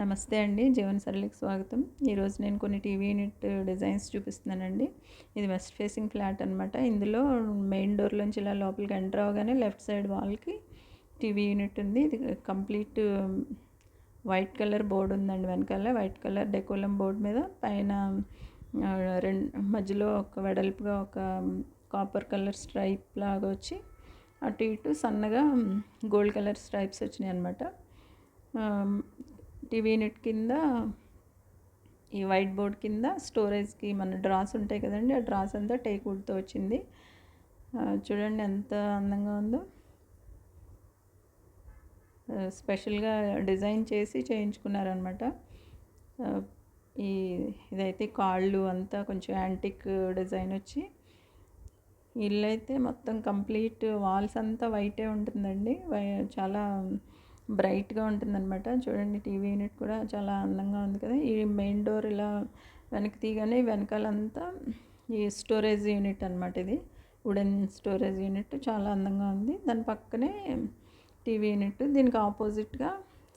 నమస్తే అండి జీవన సరళికి స్వాగతం. ఈరోజు నేను కొన్ని టీవీ యూనిట్ డిజైన్స్ చూపిస్తున్నానండి. ఇది వెస్ట్ ఫేసింగ్ ఫ్లాట్ అనమాట ఇందులో మెయిన్ డోర్లోంచి ఇలా లోపలికి ఎంటర్ అవగానే లెఫ్ట్ సైడ్ వాల్కి టీవీ యూనిట్ ఉంది. ఇది కంప్లీట్ వైట్ కలర్ బోర్డు ఉందండి వెనకాల. వైట్ కలర్ డెకోలం బోర్డు మీద పైన రెండు మధ్యలో ఒక వెడల్పుగా ఒక కాపర్ కలర్ స్ట్రైప్ లాగా వచ్చి అటు ఇటు సన్నగా గోల్డ్ కలర్ స్ట్రైప్స్ వచ్చినాయి అనమాట టీవీ యూనిట్ కింద ఈ వైట్ బోర్డ్ కింద స్టోరేజ్కి మన డ్రాస్ ఉంటాయి కదండి ఆ డ్రాస్ అంతా టేకుడ్తో వచ్చింది. చూడండి ఎంత అందంగా ఉందో. స్పెషల్గా డిజైన్ చేసి చేయించుకున్నారనమాట ఈ ఇదైతే కాళ్ళు అంతా కొంచెం యాంటిక్ డిజైన్ వచ్చి ఇల్లు అయితే మొత్తం కంప్లీట్ వాల్స్ అంతా వైటే ఉంటుందండి. చాలా బ్రైట్గా ఉంటుందన్నమాట. చూడండి టీవీ యూనిట్ కూడా చాలా అందంగా ఉంది కదా. ఈ మెయిన్ డోర్ ఇలా వెనక్కి తీయగానే వెనకాలంతా ఈ స్టోరేజ్ యూనిట్ అనమాట ఇది. వుడెన్ స్టోరేజ్ యూనిట్ చాలా అందంగా ఉంది. దాని పక్కనే టీవీ యూనిట్ దీనికి ఆపోజిట్గా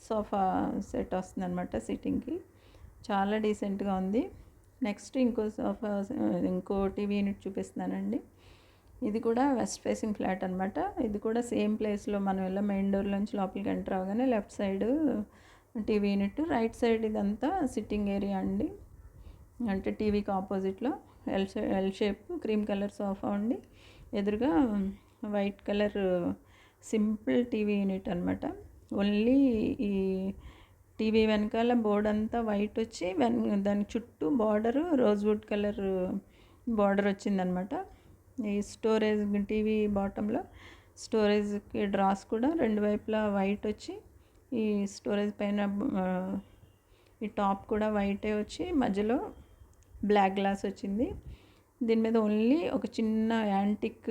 సోఫా సెట్ వస్తుంది అనమాట సిట్టింగ్కి చాలా డీసెంట్గా ఉంది. నెక్స్ట్ ఇంకో సోఫా ఇంకో టీవీ యూనిట్ చూపిస్తున్నానండి. ఇది కూడా వెస్ట్ ఫేసింగ్ ఫ్లాట్ అనమాట ఇది కూడా సేమ్ ప్లేస్లో మనం ఇలా మెయిన్ డోర్లోంచి లోపలికి ఎంటర్ అవగానే left side TV unit right side ఇదంతా సిట్టింగ్ ఏరియా అండి. అంటే టీవీకి ఆపోజిట్లో L L shape cream colour sofa ఉండి ఎదురుగా white colour simple TV unit అనమాట ఓన్లీ ఈ టీవీ వెనకాల బోర్డ్ అంతా వైట్ వచ్చి వెన్ దాని చుట్టూ బార్డరు రోజ్వుడ్ కలర్ బార్డర్ వచ్చిందనమాట ఈ స్టోరేజ్ టీవీ బాటంలో స్టోరేజ్కి డ్రాస్ కూడా రెండు వైపులా వైట్ వచ్చి ఈ స్టోరేజ్ పైన ఈ టాప్ కూడా వైటే వచ్చి మధ్యలో బ్లాక్ గ్లాస్ వచ్చింది. దీని మీద ఓన్లీ ఒక చిన్న యాంటిక్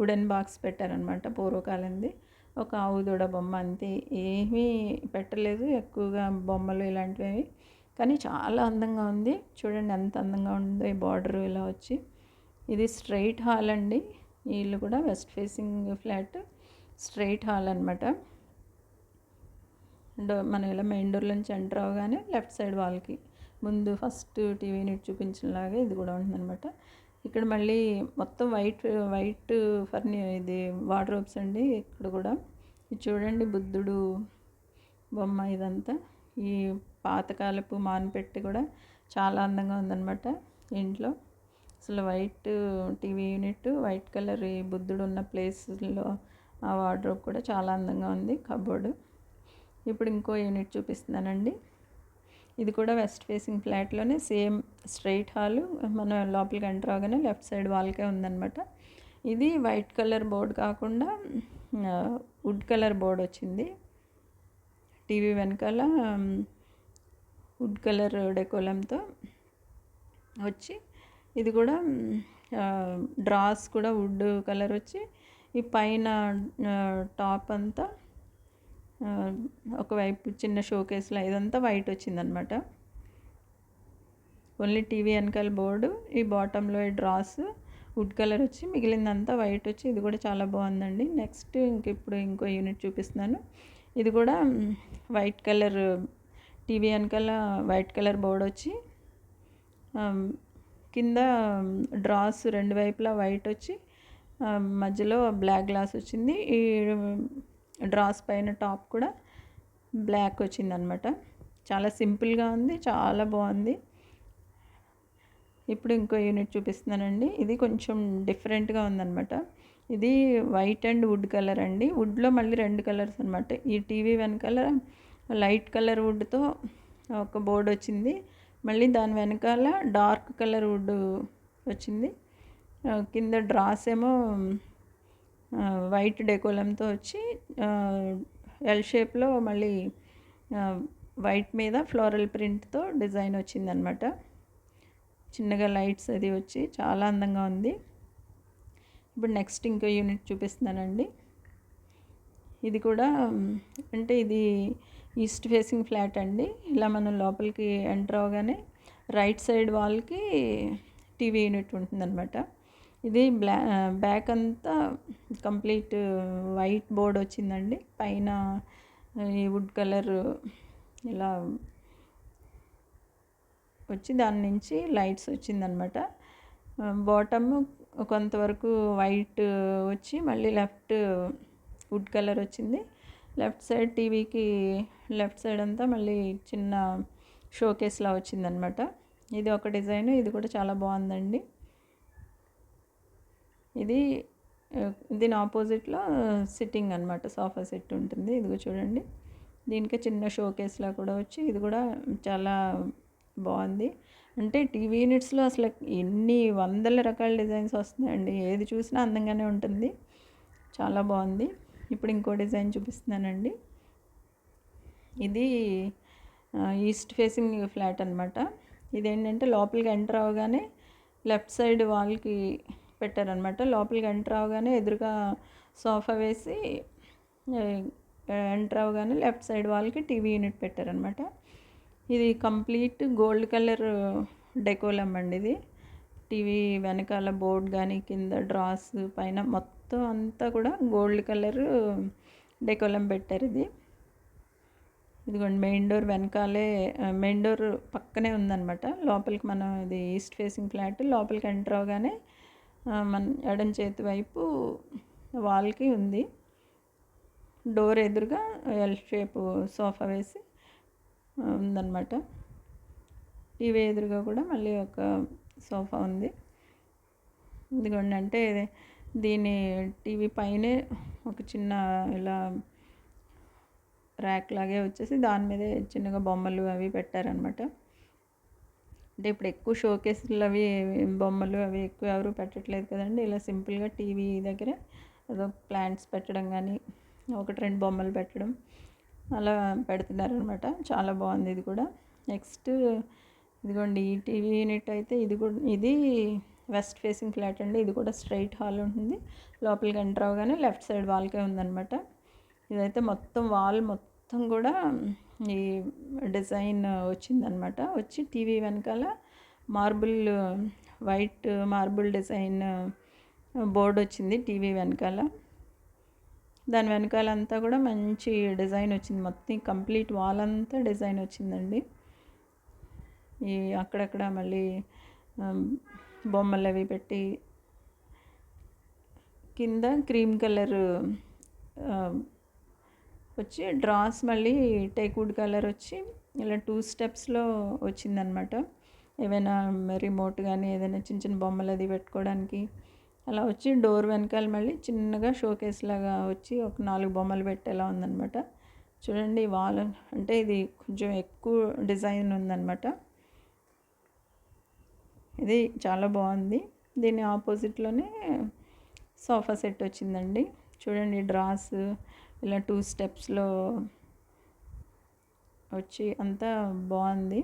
వుడెన్ బాక్స్ పెట్టారనమాట పూర్వకాలంది. ఒక ఆవు దూడ బొమ్మ అంతే. ఏమీ పెట్టలేదు ఎక్కువగా బొమ్మలు ఇలాంటివి కానీ చాలా అందంగా ఉంది. చూడండి ఎంత అందంగా ఉందో ఈ బార్డర్ ఇలా వచ్చి. ఇది స్ట్రైట్ హాల్ అండి. ఈ ఇల్లు కూడా west facing flat. Straight hall అనమాట డో మనం ఇలా మెయిన్ డోర్ నుంచి ఎంటర్ అవగానే లెఫ్ట్ సైడ్ వాళ్ళకి ముందు ఫస్ట్ టీవీ యూనిట్ చూపించినలాగా ఇది కూడా ఉంటుందన్నమాట. ఇక్కడ మళ్ళీ మొత్తం వైట్ వైట్ ఫర్ని ఇది వార్డ్రోబ్స్ అండి ఇక్కడ కూడా. ఇది చూడండి బుద్ధుడు బొమ్మ ఇదంతా. ఈ పాతకాలపు మాన్పెట్టి కూడా చాలా అందంగా ఉందన్నమాట ఇంట్లో. అసలు white TV unit white colour ఈ బుద్ధుడు ఉన్న ప్లేస్లో ఆ వార్డ్రోబ్ కూడా చాలా అందంగా ఉంది కబోర్డు. ఇప్పుడు ఇంకో యూనిట్ చూపిస్తున్నానండి. ఇది కూడా వెస్ట్ ఫేసింగ్ ఫ్లాట్లోనే సేమ్ స్ట్రైట్ హాలు మనం లోపలికి ఎంటర్ అవగానే లెఫ్ట్ సైడ్ వాల్కే ఉందన్నమాట. ఇది వైట్ కలర్ బోర్డ్ కాకుండా వుడ్ కలర్ బోర్డ్ వచ్చింది. టీవీ వెనకాల వుడ్ కలర్ డెకోలంతో వచ్చి ఇది కూడా డ్రాస్ కూడా వుడ్ కలర్ వచ్చి ఈ పైన టాప్ అంతా ఒకవైపు చిన్న షోకేస్లో ఇదంతా వైట్ వచ్చిందనమాట. ఓన్లీ టీవీ వెనకాల బోర్డు ఈ బాటంలో ఈ డ్రాస్ వుడ్ కలర్ వచ్చి మిగిలిందంతా వైట్ వచ్చి ఇది కూడా చాలా బాగుందండి. నెక్స్ట్ ఇంక ఇప్పుడు ఇంకో యూనిట్ చూపిస్తున్నాను. ఇది కూడా వైట్ కలర్ టీవీ వెనకాల వైట్ కలర్ బోర్డ్ వచ్చి కింద డ్రాస్ రెండు వైపులా వైట్ వచ్చి మధ్యలో బ్లాక్ గ్లాస్ వచ్చింది. ఈ డ్రాస్ పైన టాప్ కూడా బ్లాక్ వచ్చింది అనమాట చాలా సింపుల్గా ఉంది చాలా బాగుంది. ఇప్పుడు ఇంకో యూనిట్ చూపిస్తున్నానండి. ఇది కొంచెం డిఫరెంట్గా ఉందన్నమాట ఇది వైట్ అండ్ వుడ్ కలర్ అండి. వుడ్లో మళ్ళీ రెండు కలర్స్ అనమాట. ఈ టీవీ వెనకాల లైట్ కలర్ వుడ్తో ఒక బోర్డు వచ్చింది. మళ్ళీ దాని వెనకాల డార్క్ కలర్ వుడ్ వచ్చింది. కింద డ్రాస్ ఏమో వైట్ డెకోలంతో వచ్చి ఎల్ షేప్లో మళ్ళీ వైట్ మీద ఫ్లోరల్ ప్రింట్తో డిజైన్ వచ్చిందనమాట చిన్నగా లైట్స్ అది వచ్చి చాలా అందంగా ఉంది. ఇప్పుడు నెక్స్ట్ ఇంకో యూనిట్ చూపిస్తున్నానండి. ఇది కూడా అంటే ఇది ఈస్ట్ ఫేసింగ్ ఫ్లాట్ అండి. ఇలా మనం లోపలికి ఎంటర్ అవగానే రైట్ సైడ్ వాల్కి టీవీ యూనిట్ ఉంటుందన్నమాట. ఇది బ్లా బ్యాక్ అంతా కంప్లీట్ వైట్ బోర్డ్ వచ్చిందండి. పైన ఈ వుడ్ కలర్ ఇలా వచ్చి దాని నుంచి లైట్స్ వచ్చిందనమాట బాటమ్ కొంతవరకు వైట్ వచ్చి మళ్ళీ లెఫ్ట్ వుడ్ కలర్ వచ్చింది. లెఫ్ట్ సైడ్ టీవీకి లెఫ్ట్ సైడ్ అంతా మళ్ళీ చిన్న షోకేస్లా వచ్చిందనమాట ఇది ఒక డిజైన్ ఇది కూడా చాలా బాగుందండి. ఇది దీని ఆపోజిట్లో సిట్టింగ్ అనమాట సోఫా సెట్ ఉంటుంది. ఇదిగో చూడండి. దీనికి చిన్న షోకేస్లా కూడా వచ్చి ఇది కూడా చాలా బాగుంది. అంటే టీవీ యూనిట్స్లో అసలు ఎన్ని వందల రకాల డిజైన్స్ వస్తున్నాయండి. ఏది చూసినా అందంగానే ఉంటుంది. చాలా బాగుంది. ఇప్పుడు ఇంకో డిజైన్ చూపిస్తున్నానండి. ఇది ఈస్ట్ ఫేసింగ్ ఫ్లాట్ అనమాట ఇదేంటంటే లోపలికి ఎంటర్ అవగానే లెఫ్ట్ సైడ్ వాల్కి పెట్టారనమాట లోపలికి ఎంటర్ అవగానే ఎదురుగా సోఫా వేసి ఎంటర్ అవగానే లెఫ్ట్ సైడ్ వాల్కి టీవీ యూనిట్ పెట్టారనమాట ఇది కంప్లీట్ గోల్డ్ కలర్ డెకోలం అండి ఇది. టీవీ వెనకాల బోర్డ్ కానీ కింద డ్రాస్ పైన మొత్తం అంతా కూడా గోల్డ్ కలర్ డెకోలం పెట్టారు ఇది. ఇదిగోండి మెయిన్ డోర్ వెనకాలే మెయిన్ డోర్ పక్కనే ఉందన్నమాట. లోపలికి మనం ఇది ఈస్ట్ ఫేసింగ్ ఫ్లాట్ లోపలికి ఎంటర్ అవగానే మన ఎడం చేతి వైపు వాల్కి ఉంది. డోర్ ఎదురుగా ఎల్ షేప్ సోఫా వేసి ఉందన్నమాట. టీవీ ఎదురుగా కూడా మళ్ళీ ఒక సోఫా ఉంది. ఇదిగోండి అంటే దీని టీవీ పైనే ఒక చిన్న ఇలా ర్యాక్ లాగే వచ్చేసి దాని మీదే చిన్నగా బొమ్మలు అవి పెట్టారనమాట అంటే ఇప్పుడు ఎక్కువ షోకేసులు అవి బొమ్మలు అవి ఎక్కువ ఎవరు పెట్టట్లేదు కదండి. ఇలా సింపుల్గా టీవీ దగ్గర ఏదో ప్లాంట్స్ పెట్టడం కానీ ఒకటి రెండు బొమ్మలు పెట్టడం అలా పెడుతున్నారు అనమాట చాలా బాగుంది ఇది కూడా. నెక్స్ట్ ఇదిగోండి ఈ టీవీ యూనిట్ అయితే ఇది కూడా ఇది వెస్ట్ ఫేసింగ్ ఫ్లాట్ అండి. ఇది కూడా స్ట్రైట్ హాల్ ఉంటుంది. లోపలికి ఎంటర్ అవగానే లెఫ్ట్ సైడ్ వాల్కే ఉందన్నమాట. ఇదైతే మొత్తం వాల్ మొత్తం మొత్తం కూడా ఈ డిజైన్ వచ్చిందనమాట వచ్చి టీవీ వెనకాల marble white marble design board వచ్చింది టీవీ వెనకాల. దాని వెనకాల అంతా కూడా మంచి డిజైన్ వచ్చింది. మొత్తం కంప్లీట్ వాల్ అంతా డిజైన్ వచ్చిందండి. ఈ అక్కడక్కడ మళ్ళీ బొమ్మలు అవి పెట్టి కింద క్రీమ్ కలర్ వచ్చి డ్రాస్ మళ్ళీ టేక్వుడ్ కలర్ వచ్చి ఇలా టూ స్టెప్స్లో వచ్చిందనమాట ఏవైనా రిమోట్ కానీ ఏదైనా చిన్న చిన్న బొమ్మలు అది పెట్టుకోవడానికి అలా వచ్చి డోర్ వెనకాల మళ్ళీ చిన్నగా షోకేస్ లాగా వచ్చి ఒక నాలుగు బొమ్మలు పెట్టేలా ఉందనమాట చూడండి వాల్ అంటే ఇది కొంచెం ఎక్కువ డిజైన్ ఉందనమాట ఇది చాలా బాగుంది. దీని ఆపోజిట్లోనే సోఫా సెట్ వచ్చిందండి. చూడండి డ్రాస్ ఇలా టూ స్టెప్స్లో వచ్చి అంతా బాగుంది.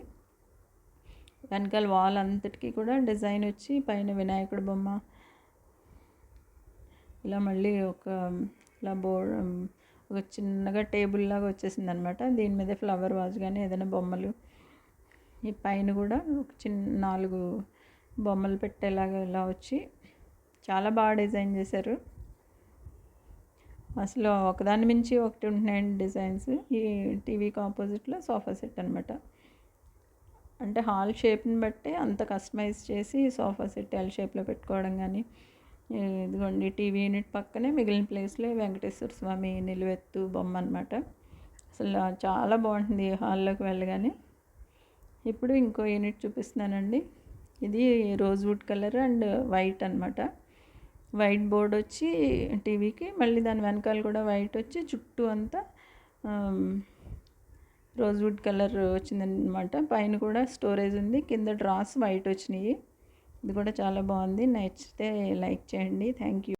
వెనకాల వాల్ అంతటికి కూడా డిజైన్ వచ్చి పైన వినాయకుడి బొమ్మ. ఇలా మళ్ళీ ఒక ఇలా బోర్డ్ ఒక చిన్నగా టేబుల్ లాగా వచ్చేసింది అనమాట దీని మీద ఫ్లవర్ వాజ్ కానీ ఏదైనా బొమ్మలు. ఈ పైన కూడా ఒక చిన్న నాలుగు బొమ్మలు పెట్టేలాగా ఇలా వచ్చి చాలా బాగా డిజైన్ చేశారు. అసలు ఒకదాని మించి ఒకటి ఉంటున్నాయండి డిజైన్స్. ఈ టీవీకి ఆపోజిట్లో సోఫా సెట్ అనమాట అంటే హాల్ షేప్ని బట్టి అంత కస్టమైజ్ చేసి సోఫా సెట్ ఎల్ షేప్లో పెట్టుకోవడం కానీ ఇదిగోండి టీవీ యూనిట్ పక్కనే మిగిలిన ప్లేస్లో వెంకటేశ్వర స్వామి నిలువెత్తు బొమ్మ అనమాట అసలు చాలా బాగుంటుంది హాల్లోకి వెళ్ళగానే. ఇప్పుడు ఇంకో యూనిట్ చూపిస్తున్నానండి. ఇది rose would colour and white అనమాట వైట్ బోర్డ్ వచ్చి టీవీకి మళ్ళీ దాని వెనకాల కూడా వైట్ వచ్చి చుట్టూ అంతా రోజ్ వుడ్ కలర్ వచ్చిందనమాట పైన కూడా స్టోరేజ్ ఉంది కింద డ్రాస్ వైట్ వచ్చినాయి. ఇది కూడా చాలా బాగుంది. నచ్చితే లైక్ చేయండి. Thank you.